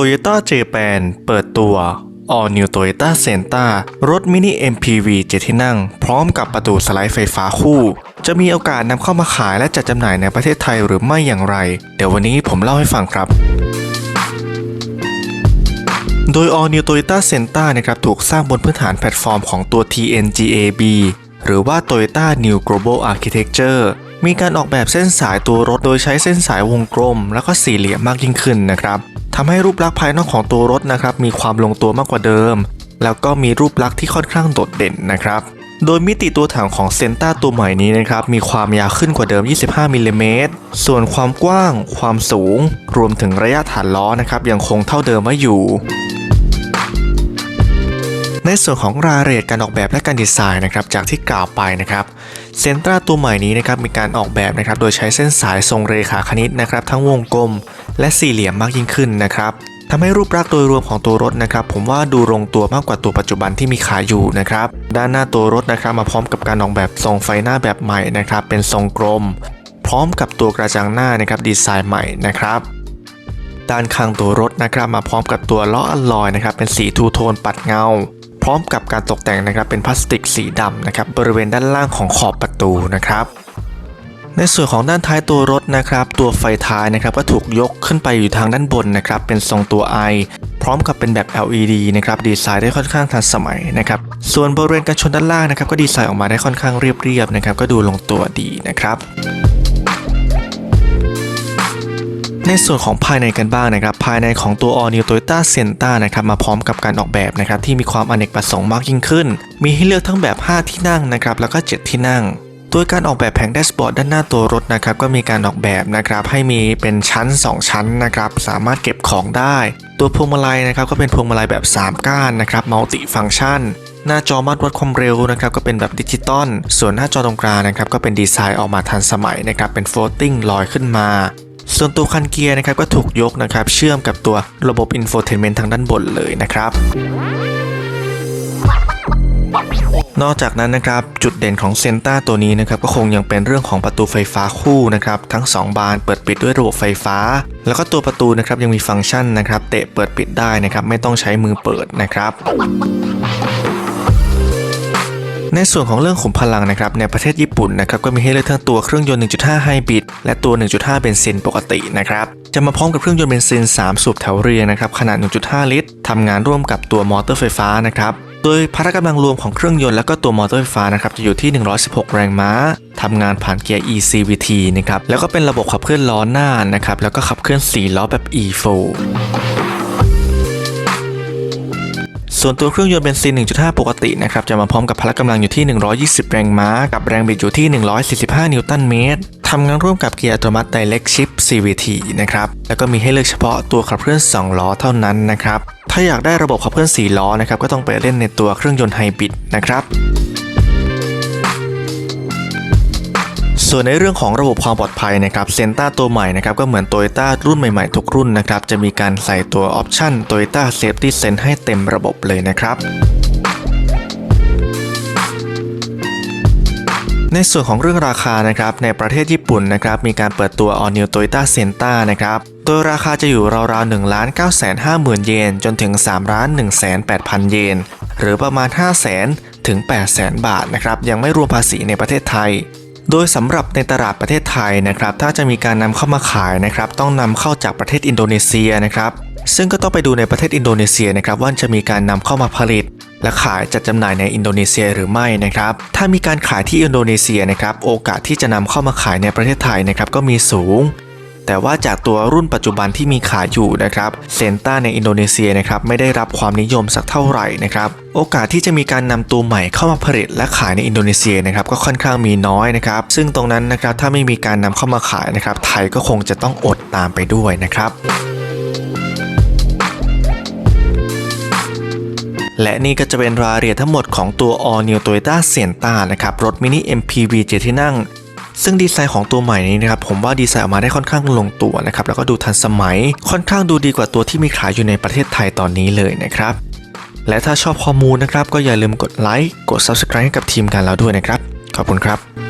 Toyota Japan เปิดตัว All New Toyota Senta รถมินิ MPV 7 ที่นั่ง พร้อมกับประตูสไลด์ไฟฟ้าคู่ จะมีโอกาสนำเข้ามาขายและจัดจำหน่ายในประเทศไทยหรือไม่อย่างไร เดี๋ยววันนี้ผมเล่าให้ฟังครับโดย All New Toyota Senta นะครับถูกสร้างบนพื้นฐานแพลตฟอร์มของตัว TNGAB หรือว่า Toyota New Global Architecture มีการออกแบบเส้นสายตัวรถโดยใช้เส้นสายวงกลม แล้วก็สี่เหลี่ยมมากยิ่งขึ้นนะครับ ทำให้รูปลักษณ์ภายนอกของตัวรถนะครับมีความลงตัวมากกว่าเดิม แล้วก็มีรูปลักษณ์ที่ค่อนข้างโดดเด่นนะครับโดยมิติตัวถังของเซนต้าตัวใหม่นี้นะครับมีความยาวขึ้นกว่าเดิม 25 มิลลิเมตร ส่วนความกว้าง ความสูง รวมถึงระยะฐานล้อนะครับยังคงเท่าเดิมไว้อยู่ ในส่วนของรายละเอียดการออกแบบและการดีไซน์นะครับจากที่กล่าวไปนะครับเซนตราตัวใหม่นี้นะครับมีการออกแบบนะครับโดยใช้เส้นสายทรงเรขาคณิตนะครับทั้งวงกลม และสี่เหลี่ยมมากยิ่งขึ้นนะครับทำให้รูปลักษณ์โดยรวมของตัวรถนะครับ ผมว่าดูลงตัวมากกว่าตัวปัจจุบันที่มีขายอยู่นะครับ ด้านหน้าตัวรถนะครับมาพร้อมกับการออกแบบทรงไฟหน้าแบบใหม่นะครับ เป็นทรงกลม พร้อมกับตัวกระจังหน้านะครับดีไซน์ใหม่นะครับด้านข้างตัวรถนะครับ มาพร้อมกับตัวล้ออัลลอยนะครับเป็นสีทูโทนปัดเงา ร้อมกับการตกแต่งนะครับเป็นพลาสติกสีดำนะครับบริเวณด้านล่างของขอบประตูนะครับในส่วนของด้านท้ายตัวรถนะครับ ตัวไฟท้ายนะครับก็ถูกยกขึ้นไปอยู่ทางด้านบนนะครับ เป็นทรงตัว I พร้อมกับเป็นแบบ LED นะครับดีไซน์ได้ค่อนข้างทันสมัยนะครับ ส่วนบริเวณกันชนด้านล่างนะครับ ก็ดีไซน์ออกมาได้ค่อนข้างเรียบๆนะครับ ก็ดูลงตัวดีนะครับ ในส่วนของภายในกันบ้างนะครับ ภายในของตัว All New Toyota Sienna นะครับมาพร้อมกับการออกแบบนะครับที่มีความอเนกประสงค์มากยิ่งขึ้น มีให้เลือกทั้งแบบ 5 ที่นั่งนะครับแล้วก็ 7 ที่นั่งโดยการออกแบบแผงแดชบอร์ดด้านหน้าตัวรถนะครับก็มีการออกแบบนะครับให้มีเป็นชั้น 2 ชั้นนะครับสามารถเก็บของได้ ตัวพวงมาลัยนะครับก็เป็นพวงมาลัยแบบ 3 ก้านนะครับมัลติฟังชันหน้าจอมัดวัดความเร็วนะครับก็เป็นแบบดิจิตอลส่วนหน้าจอตรงกลางนะครับก็เป็นดีไซน์ออกมาทันสมัยนะครับเป็นโฟลติ้งลอยขึ้นมา ส่วนตัวคันเกียร์นะครับก็ถูกยกนะครับเชื่อมกับตัวระบบอินโฟเทนเมนต์ทางด้านบนเลยนะครับนอกจากนั้นนะครับจุดเด่นของเซนต้าตัวนี้นะครับก็คงยังเป็นเรื่องของประตูไฟฟ้าคู่นะครับทั้ง 2 บานเปิดปิดด้วยระบบไฟฟ้า แล้วก็ตัวประตูนะครับยังมีฟังก์ชันนะครับเตะเปิดปิดได้นะครับไม่ต้องใช้มือเปิดนะครับ ในส่วนของเรื่องขุมพลังนะครับในประเทศญี่ปุ่นนะครับก็มีให้เลือกทั้งตัวเครื่องยนต์ 1.5 ไฮบริดและตัว 1.5 เบนซินปกตินะครับจะมาพร้อมกับเครื่องยนต์เบนซิน 3 สูบแถวเรียงนะครับขนาด 1.5 ลิตรทำงานร่วมกับตัวมอเตอร์ไฟฟ้านะครับโดยพละกำลังรวมของเครื่องยนต์และก็ตัวมอเตอร์ไฟฟ้านะครับจะอยู่ที่ 116 แรงม้าทำงานผ่านเกียร์ ECVT นะครับแล้วก็เป็นระบบขับเคลื่อนล้อหน้านะครับแล้วก็ขับเคลื่อน4ล้อแบบ E4 ส่วนตัวเครื่องยนต์เบนซิน 1.5 ปกตินะครับจะมาพร้อมกับพละกำลังอยู่ที่ 120 แรงม้า กับแรงบิดอยู่ที่ 145 นิวตันเมตรทำงานร่วมกับเกียร์อัตโนมัติ Direct Shift CVT นะครับแล้วก็มีให้เลือกเฉพาะตัวขับเคลื่อน 2 ล้อเท่านั้นนะครับถ้าอยากได้ระบบขับเคลื่อน 4 ล้อนะครับก็ต้องไปเล่นในตัวเครื่องยนต์ไฮบริดนะครับ ส่วนในเรื่องของระบบความปลอดภัยนะครับเซนต้าตัวใหม่นะครับก็เหมือน Toyota รุ่นใหม่ๆ ทุกรุ่นนะครับจะมีการใส่ตัวออปชั่น Toyota Safety Sense ให้เต็มระบบเลยนะครับในส่วนของเรื่องราคานะครับในประเทศญี่ปุ่นนะครับมีการเปิดตัว All New Toyota Sienna นะครับโดยราคาจะอยู่ราวๆ1ล้าน9 5 0 0 0 0 เยน จนถึง3ล้าน1 8 0 0 0 เยน หรือประมาณ 5 0 0 0 0 0ถึง8 0 0 0 0บาทนะครับยังไม่รวมภาษีในประเทศไทย โดยสำหรับในตลาดประเทศไทยนะครับ ถ้าจะมีการนำเข้ามาขายนะครับ ต้องนำเข้าจากประเทศอินโดนีเซียนะครับ ซึ่งก็ต้องไปดูในประเทศอินโดนีเซียนะครับ ว่าจะมีการนำเข้ามาผลิต และขายจัดจำหน่ายในอินโดนีเซียหรือไม่นะครับ ถ้ามีการขายที่อินโดนีเซียนะครับ โอกาสที่จะนำเข้ามาขายในประเทศไทยนะครับก็มีสูง แต่ว่าจากตัวรุ่นปัจจุบันที่มีขายอยู่นะครับเซนต้าในอินโดนีเซียนะครับไม่ได้รับความนิยมสักเท่าไหร่นะครับโอกาสที่จะมีการนำตัวใหม่เข้ามาผลิตและขายในอินโดนีเซียนะครับก็ค่อนข้างมีน้อยนะครับซึ่งตรงนั้นนะครับถ้าไม่มีการนำเข้ามาขายนะครับไทยก็คงจะต้องอดตามไปด้วยนะครับและนี่ก็จะเป็นรายละเอียดทั้งหมดของตัว All New Toyota Sienna นะครับ รถมินิ MPV 7ที่นั่ง ซึ่งดีไซน์ของตัวใหม่นี้นะครับผมว่าดีไซน์ออกมาได้ค่อนข้างลงตัวนะครับแล้วก็ดูทันสมัย ค่อนข้างดูดีกว่าตัวที่มีขายอยู่ในประเทศไทยตอนนี้เลยนะครับและถ้าชอบข้อมูลนะครับก็อย่าลืมกดไลค์กด Subscribe ให้กับทีมกันแล้วด้วยนะครับ ขอบคุณครับ